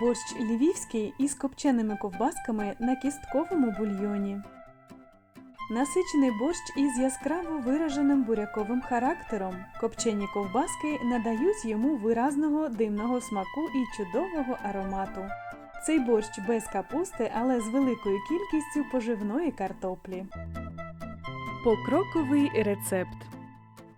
Борщ львівський із копченими ковбасками на кістковому бульйоні. Насичений борщ із яскраво вираженим буряковим характером. Копчені ковбаски надають йому виразного димного смаку і чудового аромату. Цей борщ без капусти, але з великою кількістю поживної картоплі. Покроковий рецепт.